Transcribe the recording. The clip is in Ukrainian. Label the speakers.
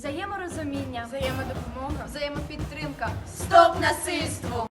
Speaker 1: взаєморозуміння, взаємодопомога, взаємопідтримка. Стоп насильству!